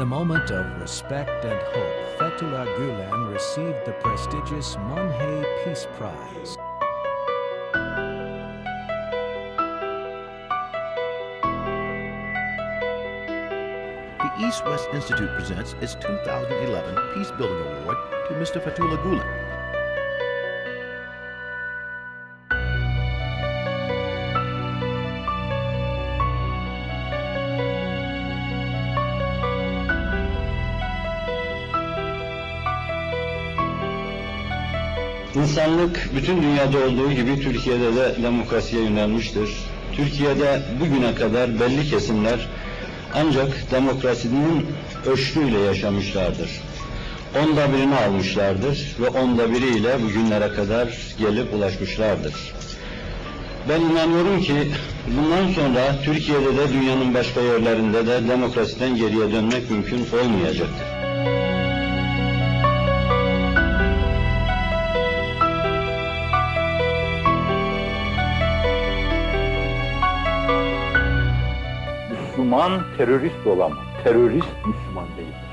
a moment of respect and hope, Fethullah Gulen received the prestigious Monhay Peace Prize. The East West Institute presents its 2011 Peace Building Award to Mr. Fatullah Gulen. İnsanlık bütün dünyada olduğu gibi Türkiye'de de demokrasiye yönelmiştir. Türkiye'de bugüne kadar belli kesimler ancak demokrasinin öşrüyle yaşamışlardır. Onda birini almışlardır ve onda biriyle bugünlere kadar gelip ulaşmışlardır. Ben inanıyorum ki bundan sonra Türkiye'de de dünyanın başka yerlerinde de demokrasiden geriye dönmek mümkün olmayacaktır. Müslüman terörist olamaz. Terörist Müslüman değildir.